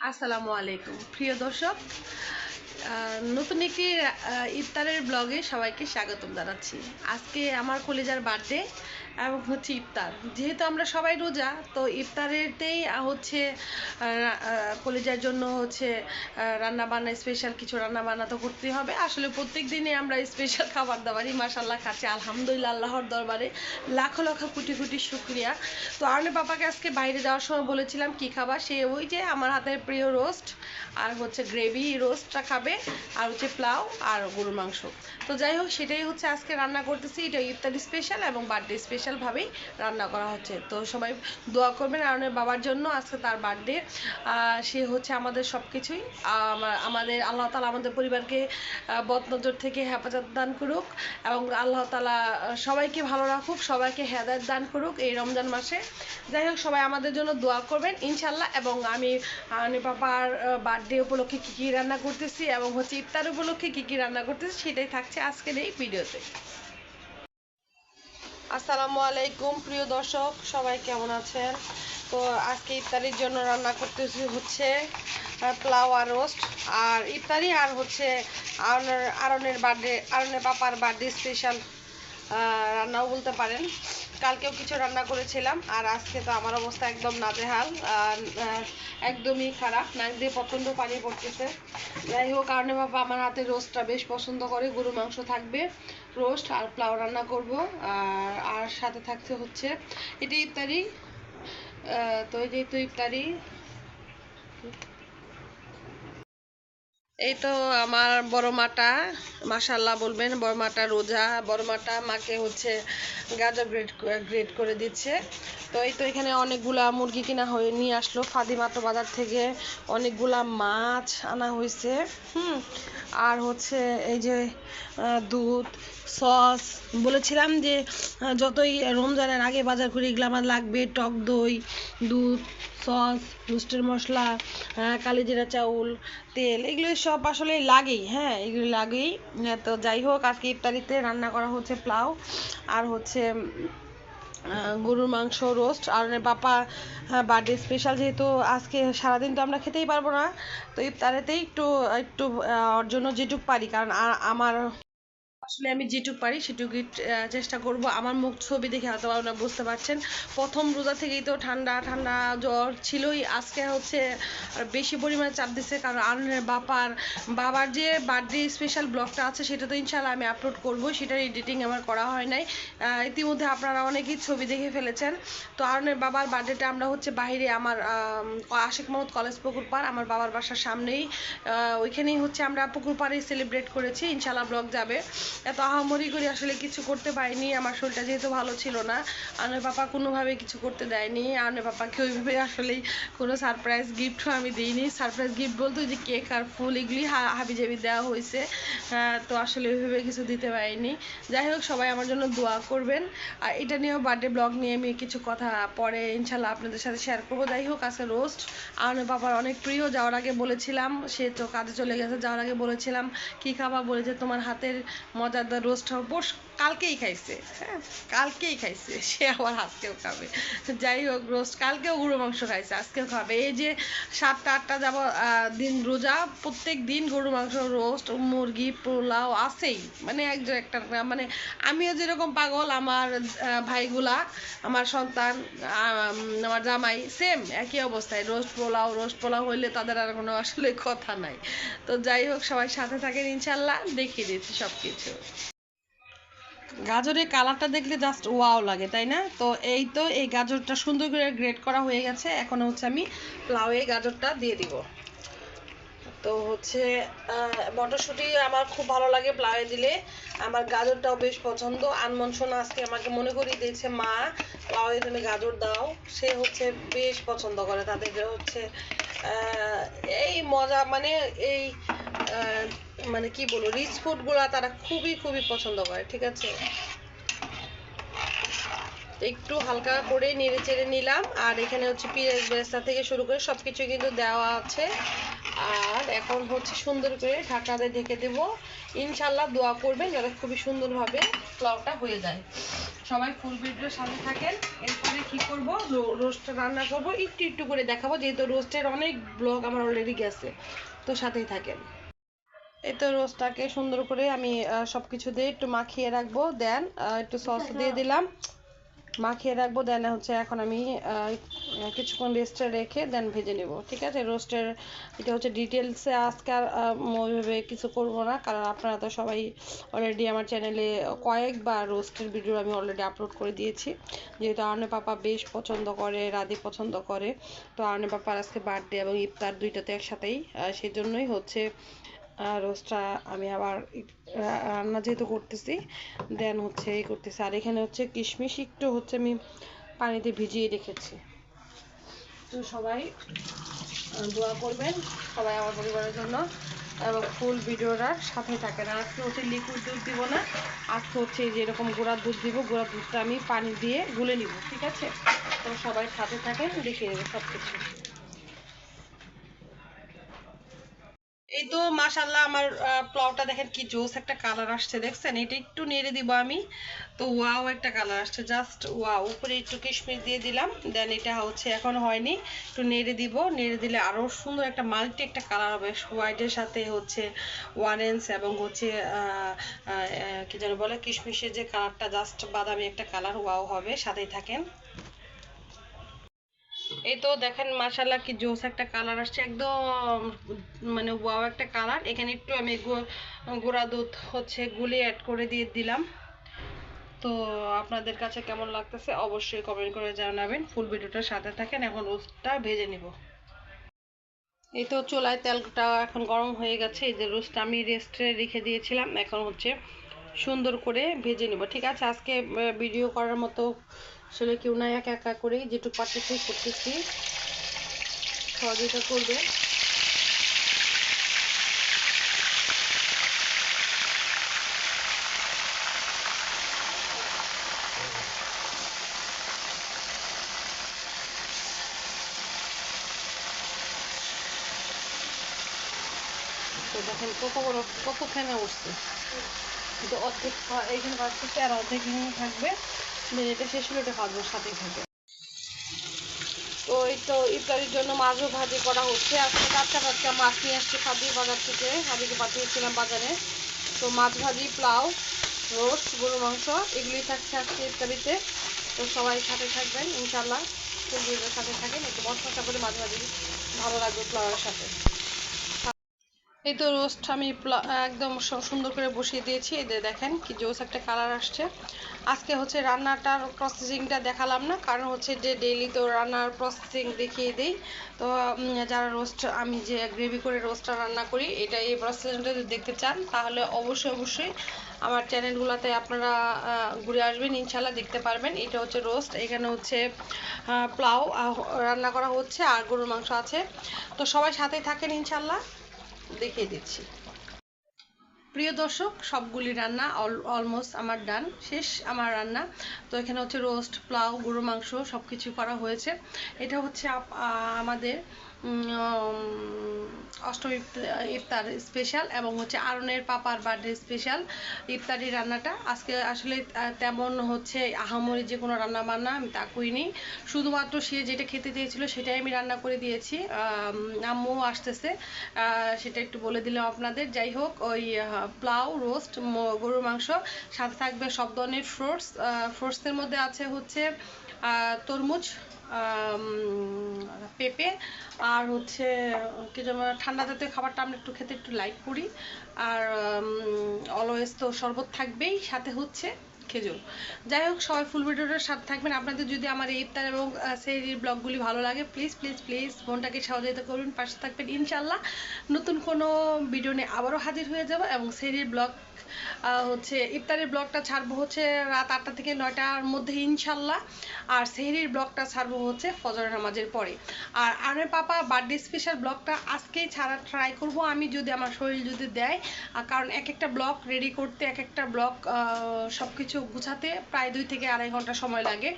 আসসালামু আলাইকুম। প্রিয় দর্শক নতুন একটি ইফতারের ব্লগে সবাইকে স্বাগতম জানাচ্ছি। আজকে আমার কলেজার বার্থডে এবং হচ্ছে ইফতার। যেহেতু আমরা সবাই রোজা, তো ইফতারেতেই হচ্ছে কলেজার জন্য হচ্ছে রান্না বান্না স্পেশাল কিছু রান্না বান্না তো করতেই হবে। আসলে প্রত্যেক দিনে আমরা স্পেশাল খাবার দাবারই মাসাল্লাহ খাচ্ছি। আলহামদুলিল্লাহ, আল্লাহর দরবারে লাখো লাখো কোটি কোটি শুক্রিয়া। তো আরনে পাপাকে আজকে বাইরে যাওয়ার সময় বলেছিলাম, কি খাবার সে ওই যে আমার হাতের প্রিয় রোস্ট আর হচ্ছে গ্রেভি রোস্টটা খাবে, আর হচ্ছে পোলাও আর গরুর মাংস। তো যাই হোক, সেটাই হচ্ছে আজকে রান্না করতেছি। এটা ইফতারি স্পেশাল এবং বার্থডে স্পেশালভাবেই রান্না করা হচ্ছে। তো সবাই দোয়া করবেন আরনের বাবার জন্য, আজকে তার বার্থডে সে হচ্ছে আমাদের সব কিছুই আমাদের আল্লাহ তালা আমাদের পরিবারকে বদনজর থেকে হেফাজত দান করুক এবং আল্লাহ তালা সবাইকে ভালো রাখুক, সবাইকে হেদায়ত দান করুক এই রমজান মাসে। যাই হোক, সবাই আমাদের জন্য দোয়া করবেন ইনশাল্লাহ এবং আমি পাপার বার্থডে উপলক্ষে কী কী রান্না করতেছি এবং হচ্ছে ইফতার উপলক্ষে কী কী রান্না করতেছি, সেটাই থাকছে আজকের এই ভিডিওতে। আসসালামু আলাইকুম, প্রিয় দর্শক, সবাই কেমন আছেন? তো আজকে ইফতারির জন্য রান্না করতেছি হচ্ছে ফ্লাওয়ার রোস্ট, আর ইফতারি আর হচ্ছে আরনের আরনের বার্থডে, আরনের পাপার বার্থডে স্পেশাল রান্নাও বলতে পারেন। কালকেও কিছু রান্না করেছিলাম, আর আজকে তো আমার অবস্থা একদম নাজেহাল একদমই খারাপ। নাক দিয়ে প্রচণ্ড পানি পড়তেছে। যাই হোক, কারণে বাবা আমার হাতে রোস্টটা বেশ পছন্দ করে। গরু মাংস থাকবে, রোস্ট আর পোলাও রান্না করব। আর আর সাথে থাকছে হচ্ছে এটি ইফতারি। তো এই যে তো ইফতারি। এই তো আমার বড় মাটা মাশাল্লাহ বলবেন, বড় মাটা রোজা, বড় মাটা মাকে হচ্ছে গাজর গ্রেড গ্রেড করে দিচ্ছে। তো এই তো এখানে অনেকগুলা মুরগি কিনা হয়ে, নিয়ে আসলো। ফাদিমা তো বাজার থেকে অনেকগুলা মাছ আনা হয়েছে, হুম। আর হচ্ছে এই যে দুধ, সস, বলেছিলাম যে যতই রমজানের আগে বাজার করে এগুলো আমার লাগবে, টক দই, দুধ সস রোস্টের মশলা কালিজিরা চাউল, তেল এগুলো সব আসলে লাগেই হ্যাঁ এগুলো লাগেই। তো যাই হোক, আজকে ইফতারিতে রান্না করা হচ্ছে পোলাও আর হচ্ছে গরুর মাংস রোস্ট আর বাপা বার্থডে স্পেশাল যেহেতু আজকে, সারাদিন তো আমরা খেতেই পারব না। তো ইফতারেতেই একটু একটু ওর জন্য যেটুক পারি, কারণ আমার আসলে আমি যেটুক পারি সেটুকুই চেষ্টা করব। আমার মুখ ছবি দেখে হয়তো আপনারা বুঝতে পারছেন। প্রথম রোজা থেকেই তো ঠান্ডা ঠান্ডা জ্বর ছিলই। আজকে হচ্ছে বেশি পরিমাণে চাপ দিচ্ছে কারণ আননের বাপার বাবার যে বার্থডে স্পেশাল ব্লগটা আছে সেটা তো ইনশাল্লাহ আমি আপলোড করব সেটার এডিটিং আমার করা হয় নাই। ইতিমধ্যে আপনারা অনেকেই ছবি দেখে ফেলেছেন। তো আরনের বাবার বার্থডেটা আমরা হচ্ছে বাইরে আমার আম, আশিক মোহাম্মদ কলেজ পুকুর পাড় আমার বাবার বাসার সামনেই। ওইখানেই হচ্ছে আমরা পুকুর পাড়েই সেলিব্রেট করেছি। ইনশাল্লাহ ব্লগ যাবে। এত আহামরি করে আসলে কিছু করতে পারিনি, আমার শরীরটা যেহেতু ভালো ছিল না। আনের পাপা কোনোভাবে কিছু করতে দেয়নি। আনের পাপাকে ওইভাবে আসলেই কোনো সারপ্রাইজ গিফটও আমি দিইনি। সারপ্রাইজ গিফট বলতে ওই যে কেক আর ফুল এগুলি হাবি জাবি দেওয়া হয়েছে। তো আসলে ওইভাবে কিছু দিতে পারিনি। যাই হোক, সবাই আমার জন্য দোয়া করবেন। আর এটা নিয়েও বার্থডে ব্লগ নিয়ে আমি কিছু কথা পরে ইনশাল্লাহ আপনাদের সাথে শেয়ার করব। যাই হোক, আজকে রোস্ট আনের বাবার অনেক প্রিয়, যাওয়ার আগে বলেছিলাম। সে তো কাজে চলে গেছে, যাওয়ার আগে বলেছিলাম, কি খাবা? বলেছে, তোমার হাতের মজাদার রোস্ট হবে। পরশ কালকেই খাইছে হ্যাঁ কালকেই খাইছে। সে আবার আজকেও খাবে। যাই হোক রোস্ট কালকেও গুঁড়ো মাংস খাইছে আজকেও খাবে। এই যে সাতটা আটটা যাব দিন রোজা প্রত্যেক দিন গরু মাংস রোস্ট মুরগি পোলাও আছেই। মানে একজন একটা মানে আমিও যেরকম পাগল আমার ভাইগুলা আমার সন্তান আম, আমার জামাই সেম একই অবস্থায়। রোস্ট পোলাও রোস্ট পোলাও হইলে তাদের আর কোনো আসলে কথা নাই। তো যাই হোক সবাই সাথে থাকেন ইনশাল্লাহ। দেখিয়ে দিচ্ছি সব কিছু গাজরের কালারটা দেখলে জাস্ট ওয়াও লাগে তাই না? তো এই তো এই গাজরটা সুন্দর করে গ্রেট করা হয়ে গেছে। এখন হচ্ছে আমি প্লাউয়ে গাজরটা দিয়ে দিব। তো হচ্ছে মটরশুঁটি আমার খুব ভালো লাগে প্লাউয়ে দিলে। আমার গাজরটাও বেশ পছন্দ। আনমন সোনা আজকে আমাকে মনে করিয়ে দিয়েছে মা প্লাউয়ে তুমি গাজর দাও। সে হচ্ছে বেশ পছন্দ করে। তাদের হচ্ছে এই মজা মানে এই আহ, মানে কি বলব রিচ ফুডগুলা তারা খুবই খুবই পছন্দ করে, ঠিক আছে? একটু হালকা করে নেড়ে চেড়ে নিলাম, আর এখানে হচ্ছে পেঁয়াজ বেরেস্তা থেকে শুরু করে সবকিছু কিন্তু দেওয়া আছে। আর এখন হচ্ছে সুন্দর করে ঢাকনাতে ঢেকে দেব। ইনশাল্লাহ দোয়া করবেন যাতে খুবই সুন্দরভাবে পোলাওটা হয়ে যায়। সবাই ফুল ভিডিওর সাথে থাকেন। এরপরে কি করব? রোস্ট রান্না করব। একটু একটু করে দেখাবো, যেহেতু রোস্টের অনেক ব্লগ আমার অলরেডি গেছে। তো সাথেই থাকেন। তো রোস্টটাকে সুন্দর করে আমি আহ, সবকিছু দিয়ে একটু মাখিয়ে রাখব। দেন একটু সস দিয়ে দিলাম। মাখিয়ে রাখব। দেন হচ্ছে এখন আমি কিছুক্ষণ রেস্টে রেখে দেন ভেজে নেব। ঠিক আছে? রোস্টের এটা হচ্ছে ডিটেলসে আজকে আর ওইভাবে কিছু করব না। কারণ আপনারা তো সবাই অলরেডি আমার চ্যানেলে কয়েকবার রোস্টের ভিডিও আমি অলরেডি আপলোড করে দিয়েছি। যেহেতু আর্নে পাপা বেশ পছন্দ করে রাধি পছন্দ করে। তো আর্নে পাপার আজকে বার্থডে এবং ইফতার দুইটাতে একসাথেই সেজন্যই হচ্ছে রোস্টটা আমি আবার রান্না যেহেতু করতেছি দেন হচ্ছে এই করতেছি। আর এখানে হচ্ছে কিশমিশ, একটু হচ্ছে আমি পানিতে ভিজিয়ে রেখেছি। তো সবাই দোয়া করবেন সবাই আমার পরিবারের জন্য এবং ফুল ভিডিওটার সাথে থাকেন। আর আজকে হচ্ছে লিকুইড দুধ দিব না, আজকে হচ্ছে যে এরকম গুঁড়ার দুধ দিব, গুঁড়ার দুধটা আমি পানি দিয়ে গুলে নিব, ঠিক আছে? তো সবাই সাথে থাকেন, দেখিয়ে দেবো সব কিছু এই তো মাশাল্লাহ আমার আহ, পোলাওটা দেখেন কি জোস একটা কালার আসছে দেখছেন? এটা একটু নেড়ে দিব আমি। তো ওয়াও একটা কালার আসছে জাস্ট ওয়াও উপরে একটু কিশমিশ দিয়ে দিলাম দেন এটা হচ্ছে এখন হয়নি। একটু নেড়ে দিব নেড়ে দিলে আরও সুন্দর একটা মাল্টি একটা কালার হবে। হোয়াইটের সাথে হচ্ছে ওয়ারেন্স এবং হচ্ছে কি যেন বলে কিশমিশের যে কালারটা জাস্ট বাদামি একটা কালার ওয়াও হবে সাথেই থাকেন। এই তো দেখেন মাশাল্লাহ কি জোস একটা কালার আসছে, একদম মানে ওয়াও একটা কালার এখানে একটু আমি গুঁড়া দুধ হচ্ছে গুলে অ্যাড করে দিয়ে দিলাম। তো আপনাদের কাছে কেমন লাগতেছে অবশ্যই কমেন্ট করে জানাবেন। ফুল ভিডিওটার সাথে থাকেন, এখন রোস্টটা ভেজে নিব। এই তো চুলায় তেলটা এখন গরম হয়ে গেছে, এই যে রোস্টটা আমি রেস্টে রেখে দিয়েছিলাম, এখন হচ্ছে সুন্দর করে ভেজে নেব। ঠিক আছে, আজকে ভিডিও করার মতো আসলে কেউ না একা একা করেই যেটুকু পারতেছি করতেছি। সহযোগিতা করবে। তো দেখেন কত বড়, কত ফেনা উঠছে। কিন্তু অর্ধেক এইখানে বাড়তেছে আর অর্ধেক এখানে থাকবে দেন এটা শেষ হলে এটা খাওয়ার সাথেই থাকবে। তো এই তো ইফতারির জন্য মাছও ভাজি করা হচ্ছে। আজকে টাটকা টাটকা মাছ নিয়ে আসছি খাদি বাজার থেকে। খাদিকে পাঠিয়েছিলাম বাজারে। তো মাছ ভাজি, পোলাও, রোস্ট গরু মাংস এগুলি থাকছে আজকে ইফতারিতে। তো সবাই সাথে থাকবেন ইনশাল্লাহ সাথে থাকেন, একটু মশলা করে মাছ ভাজি, ভালো লাগবে পোলাওয়ের সাথে। এই তো রোস্ট আমি একদম সুন্দর করে বসিয়ে দিয়েছি। যে দেখেন কি জোস একটা কালার আসছে। আজকে হচ্ছে রান্নাটার প্রসেসিংটা দেখালাম না, কারণ হচ্ছে যে ডেইলি তো রান্নার প্রসেসিং দেখিয়ে দিই। তো যারা রোস্ট আমি যে গ্রেভি করে রোস্টটা রান্না করি, এটা এই প্রসেসিংটা যদি দেখতে চান, তাহলে অবশ্যই অবশ্যই আমার চ্যানেলগুলোতে আপনারা ঘুরে আসবেন ইনশাল্লাহ দেখতে পারবেন। এটা হচ্ছে রোস্ট এখানে হচ্ছে পোলাও রান্না করা হচ্ছে, আর গরুর মাংস আছে। তো সবাই সাথেই থাকেন ইনশাল্লাহ দেখিয়ে দিচ্ছি। প্রিয় দর্শক, সবগুলি রান্না অলমোস্ট আমার ডান শেষ আমার রান্না। তো এখানে হচ্ছে রোস্ট প্লাউ গরু মাংস সব কিছু করা হয়েছে। এটা হচ্ছে আমাদের অষ্টমী ইফত- ইফতার স্পেশাল এবং হচ্ছে আরনের পাপার বার্থডে স্পেশাল ইফতারি রান্নাটা আজকে আসলে তেমন হচ্ছে আহামরি যে কোনো রান্না বান্না আমি তা করিনি। শুধুমাত্র সে যেটা খেতে চেয়েছিল সেটাই আমি রান্না করে দিয়েছি। আম, আম্মু আসতেছে সেটা একটু বলে দিলাম আপনাদের। যাই হোক ওই পোলাও রোস্ট গরুর মাংস সাথে থাকবে সব ধরনের ফ্রুটস ফ্রুটসের মধ্যে আছে হচ্ছে তরমুজ পেঁপে আর হচ্ছে, কি যেন, ঠান্ডা জাতীয় খাবারটা আমরা একটু খেতে একটু লাইক করি। আর অলওয়েজ তো শরবত থাকবেই, সাথে হচ্ছে খেজুর। যাই হোক, সবাই ফুল ভিডিওটার সাথে থাকবেন। আপনাদের যদি আমার এই ইফতার এবং সেই ব্লগগুলি ভালো লাগে প্লিজ প্লিজ প্লিজ ফোনটাকে সহযোগিতা করুন, পাশে থাকবেন ইনশাল্লাহ নতুন কোনো ভিডিও নিয়ে আবারও হাজির হয়ে যাব এবং সেই ব্লগ হচ্ছে ইফতারের ব্লগটা ছাড়বো হচ্ছে রাত আটটা থেকে নয়টার মধ্যে ইনশাল্লাহ আর সেহরির ব্লগটা ছাড়বো হচ্ছে ফজর নামাজের পরে। আর আনের পাপা বার্থডে স্পেশাল ব্লগটা আজকেই ছাড়া ট্রাই করব। আমি যদি আমার শরীর যদি দেয়, আর কারণ এক একটা ব্লগ রেডি করতে, এক একটা ব্লগ সব কিছু গুছাতে প্রায় দুই থেকে আড়াই ঘণ্টা সময় লাগে।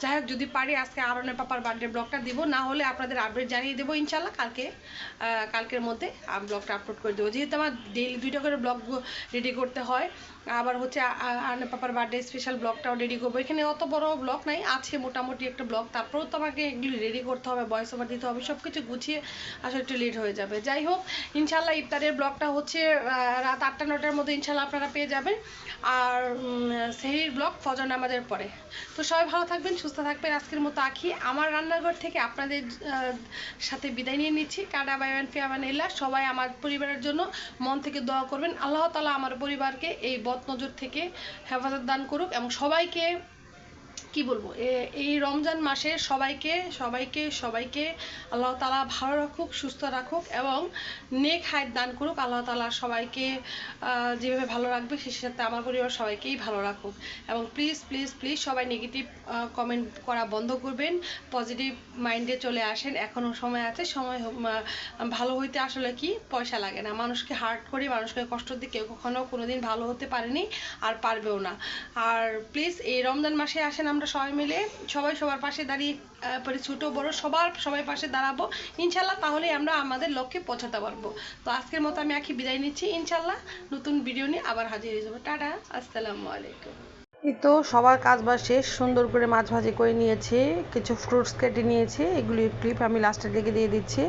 যাই হোক, যদি পারি আজকে আরনের পাপার বার্থডে ব্লগটা দিব, না হলে আপনাদের আপডেট জানিয়ে দেবো ইনশাল্লাহ কালকে কালকের মধ্যে ব্লগটা আপলোড করে দেবো। যেহেতু আমার ডেইলি দুইটা করে ব্লগ রেডি করতে হয়, আবার হচ্ছে আরনের পাপার বার্থডে স্পেশাল ব্লগটাও রেডি করব। এখানে অত বড় ব্লগ নাই, আছে মোটামুটি একটা ব্লগ তারপরেও তো আমাকে এগুলি রেডি করতে হবে ভয়েস ওভার দিতে হবে সব কিছু গুছিয়ে আসলে একটু লেট হয়ে যাবে। যাই হোক ইনশাল্লাহ ইফতারের ব্লগটা হচ্ছে রাত আটটা নটার মধ্যে ইনশাল্লাহ আপনারা পেয়ে যাবেন। আর সেহরির ব্লগ ফজর নামাজের পরে। তো সবাই ভালো থাকবেন, সুস্থ থাকবেন। আজকের মতো আঁকি আমার রান্নাঘর থেকে আপনাদের সাথে বিদায় নিয়ে নিচ্ছি। কাডা বাইবান ফিয়ামান ইল্লা সবাই আমার পরিবারের জন্য মন থেকে দোয়া করবেন। আল্লাহ তালা আমার পরিবারকে এই বদ নজর থেকে হেফাজত দান করুক এবং সবাইকে কি বলব? এই রমজান মাসে সবাইকে সবাইকে সবাইকে আল্লাহ তালা ভালো রাখুক, সুস্থ রাখুক এবং নেক হায়াত দান করুক। আল্লাহ তালা সবাইকে যেভাবে ভালো রাখবে সে সাথে আমার পরিবার সবাইকেই ভালো রাখুক। এবং প্লিজ প্লিজ প্লিজ সবাই নেগেটিভ কমেন্ট করা বন্ধ করবেন। পজিটিভ মাইন্ডে চলে আসেন। এখনও সময় আছে। সময় ভালো হইতে আসলে কি? পয়সা লাগে না। মানুষকে হার্ট করে, মানুষকে কষ্ট দিয়ে কেউ কখনো কোনোদিন ভালো হতে পারেনি, আর পারবেও না। আর প্লিজ এই রমজান মাসে আসেন আমরা সবাই মিলে, সবাই সবার পাশে দাঁড়িয়ে পরে ছোট, বড়, সবার সবাই পাশে দাঁড়াবো। ইনশাল্লাহ তাহলে আমরা আমাদের লক্ষ্যে পৌঁছাতে পারব। তো আজকের মতো আমি আঁকি বিদায় নিচ্ছি। ইনশাল্লাহ নতুন ভিডিও নিয়ে আবার হাজির হয়ে যাব। টাটা, আসসালামু আলাইকুম। তো সবার কাজ বাজ শেষ, সুন্দর করে মাছ ভাজি করে নিয়েছি, কিছু ফ্রুটস কেটে নিয়েছি এগুলির ক্লিপ আমি লাস্টের দিকে দিয়ে দিচ্ছি।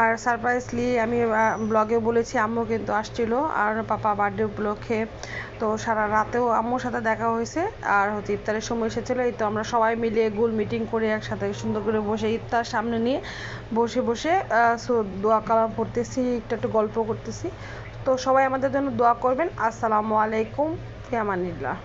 আর সারপ্রাইজলি আমি ব্লগে বলেছি, আম্মু কিন্তু আসছিল, আর পাপা বার্থডে উপলক্ষে, তো সারা রাতেও আম্মুর সাথে দেখা হয়েছে, আর হচ্ছে ইফতারের সময় এসেছিল, এই তো আমরা সবাই মিলে গোল মিটিং করে একসাথে সুন্দর করে বসে ইফতার সামনে নিয়ে বসে বসে সো দোয়া কালাম পড়তেছি, একটু একটু গল্প করতেছি। তো সবাই আমাদের জন্য দোয়া করবেন। আসসালামু আলাইকুম, ফিয়ামানিল্লাহ।